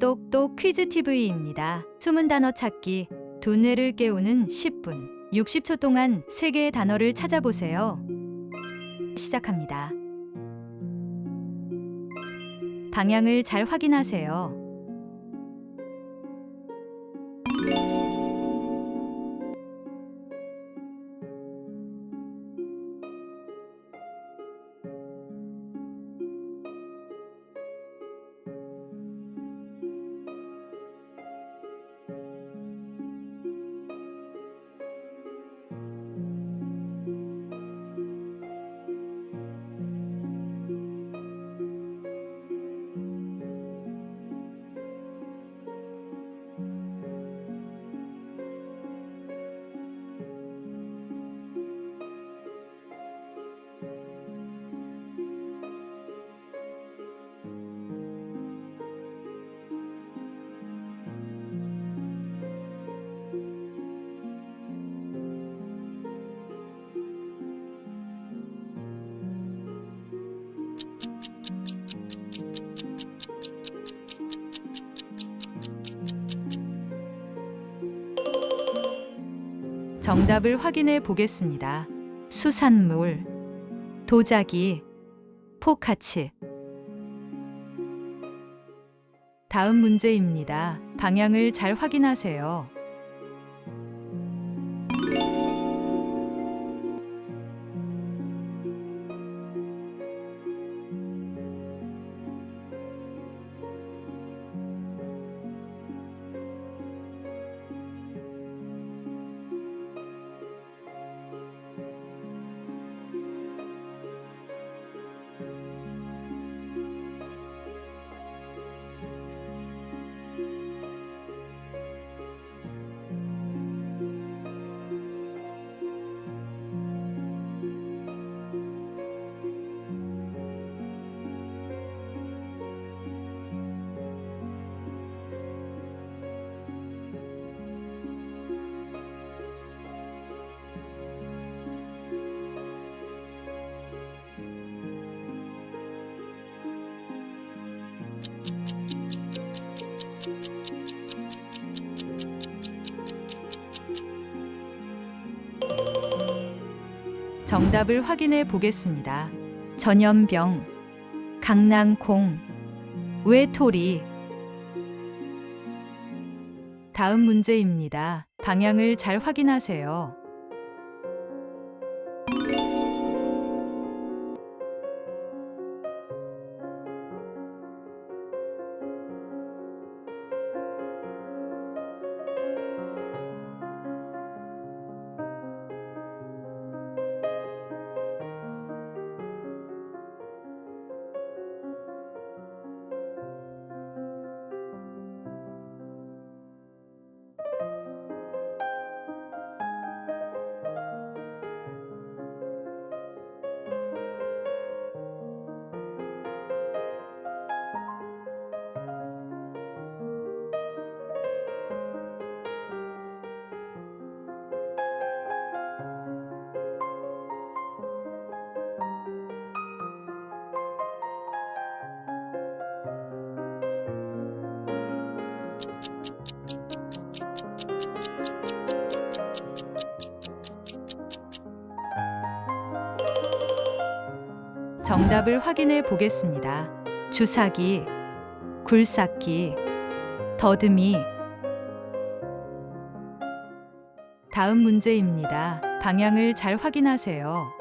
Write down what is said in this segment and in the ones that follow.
똑똑 퀴즈 TV입니다. 숨은 단어 찾기, 두뇌를 깨우는 10분. 60초 동안 세 개의 단어를 찾아보세요. 시작합니다. 방향을 잘 확인하세요. 정답을 확인해 보겠습니다. 수산물, 도자기, 포카치. 다음 문제입니다. 방향을 잘 확인하세요. 정답을 확인해 보겠습니다. 전염병, 강낭콩, 외톨이. 다음 문제입니다. 방향을 잘 확인하세요. 정답을 확인해 보겠습니다. 주사기, 굴삭기, 더듬이. 다음 문제입니다. 방향을 잘 확인하세요.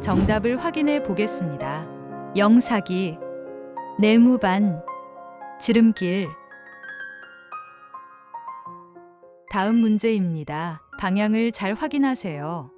정답을 확인해 보겠습니다. 영사기, 네모반, 지름길. 다음 문제입니다. 방향을 잘 확인하세요.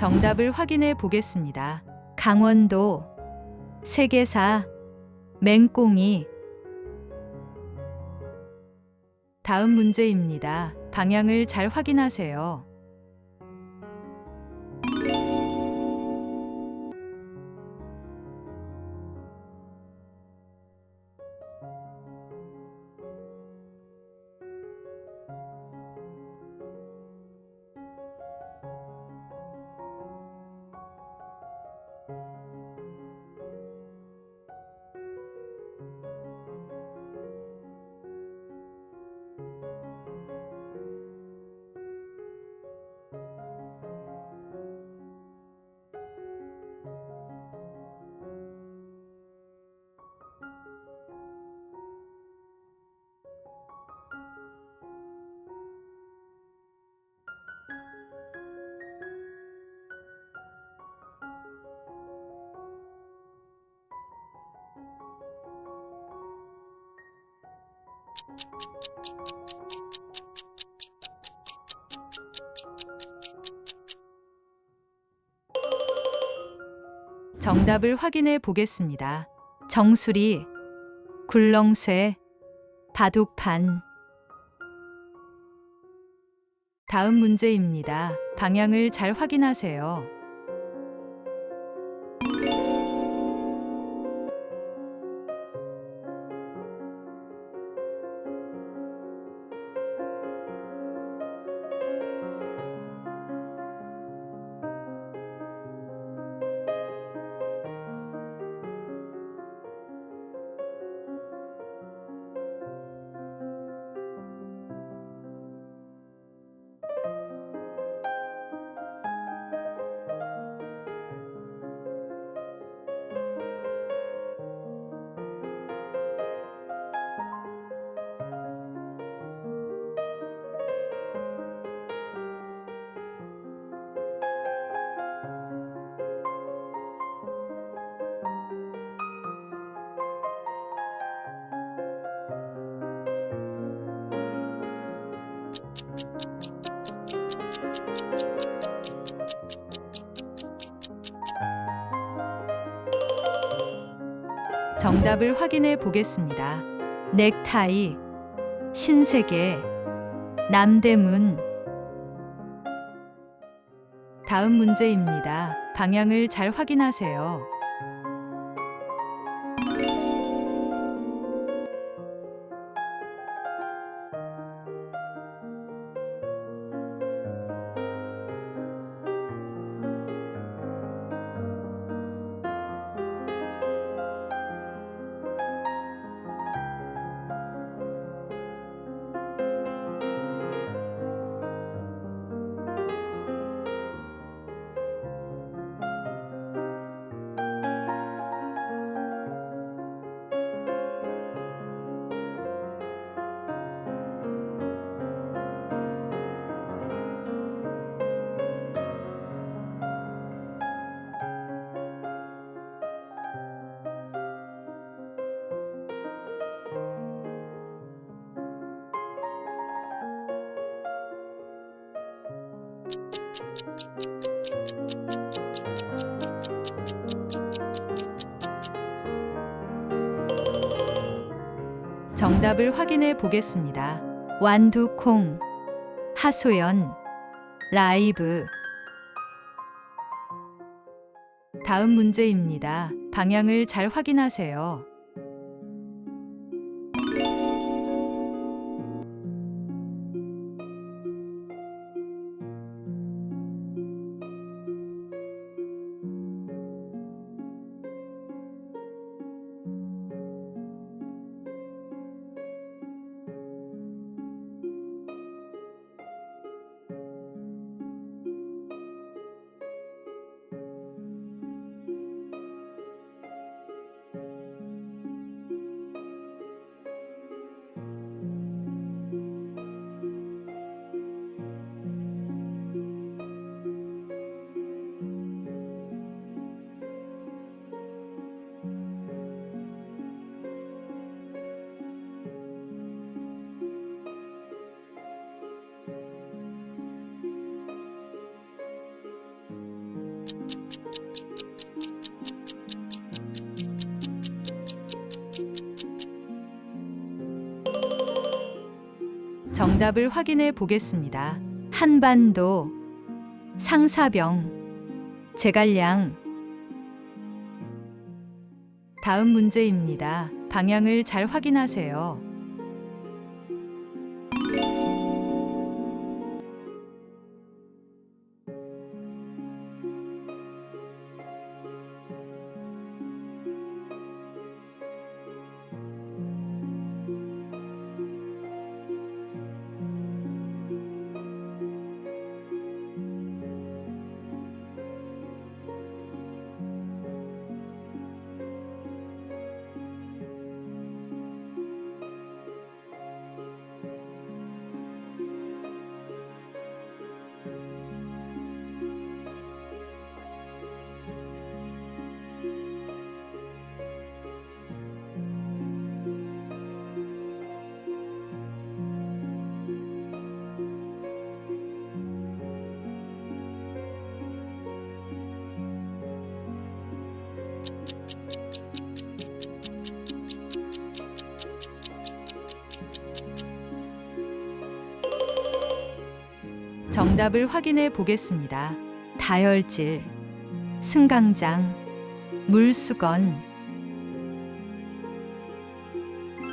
정답을 확인해 보겠습니다. 강원도, 세계사, 맹꽁이. 다음 문제입니다. 방향을 잘 확인하세요. 정답을 확인해 보겠습니다. 정수리, 굴렁쇠, 바둑판. 다음 문제입니다. 방향을 잘 확인하세요. 정답을 확인해 보겠습니다. 넥타이, 신세계, 남대문. 다음 문제입니다. 방향을 잘 확인하세요. 정답을 확인해 보겠습니다. 완두콩, 하소연, 라이브. 다음 문제입니다. 방향을 잘 확인하세요. 정답을 확인해 보겠습니다. 한반도, 상사병, 제갈량. 다음 문제입니다. 방향을 잘 확인하세요. 정답을 확인해 보겠습니다. 다혈질, 승강장, 물수건.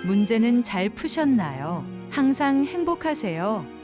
문제는 잘 푸셨나요? 항상 행복하세요.